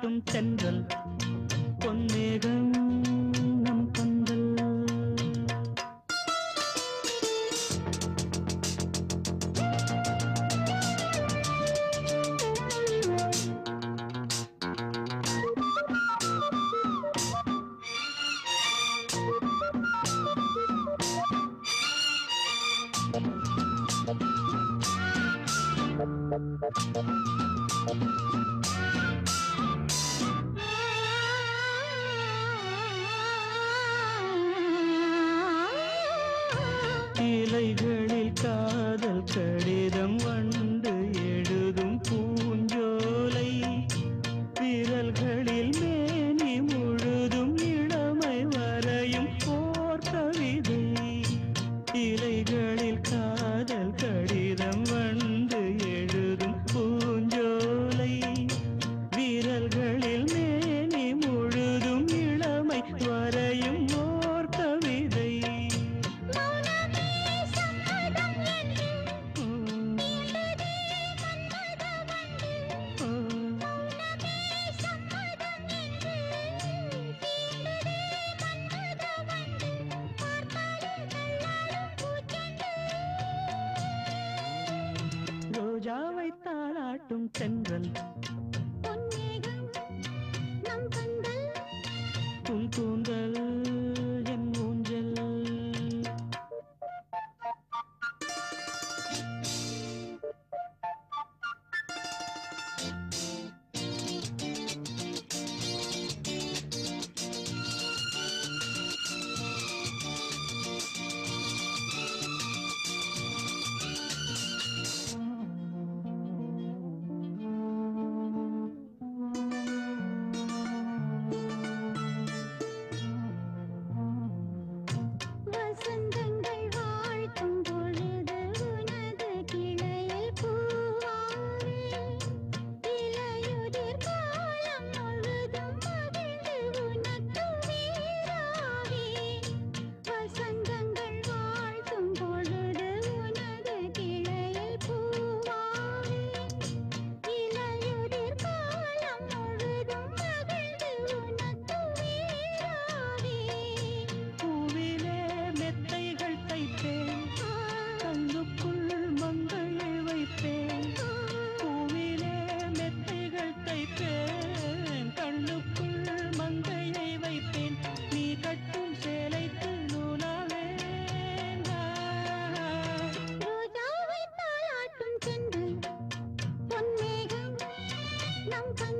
காட்டும் தென்றல் பொன்மேகம் நம் பந்தல் Thank you. இலைகளில் காதல் கடிதம் வந்து எழுதும் பூஞ்சோலை. விரல்களில் மேனி முழுதும் இளமை வரையும் போர் கவிதை இலைகளில் காதல் கடிதம் வந்து எழுதும் பூஞ்சோலை. விரல்களில் தாளாட்டும் தென்றல் உன் கூந்தல் send 能干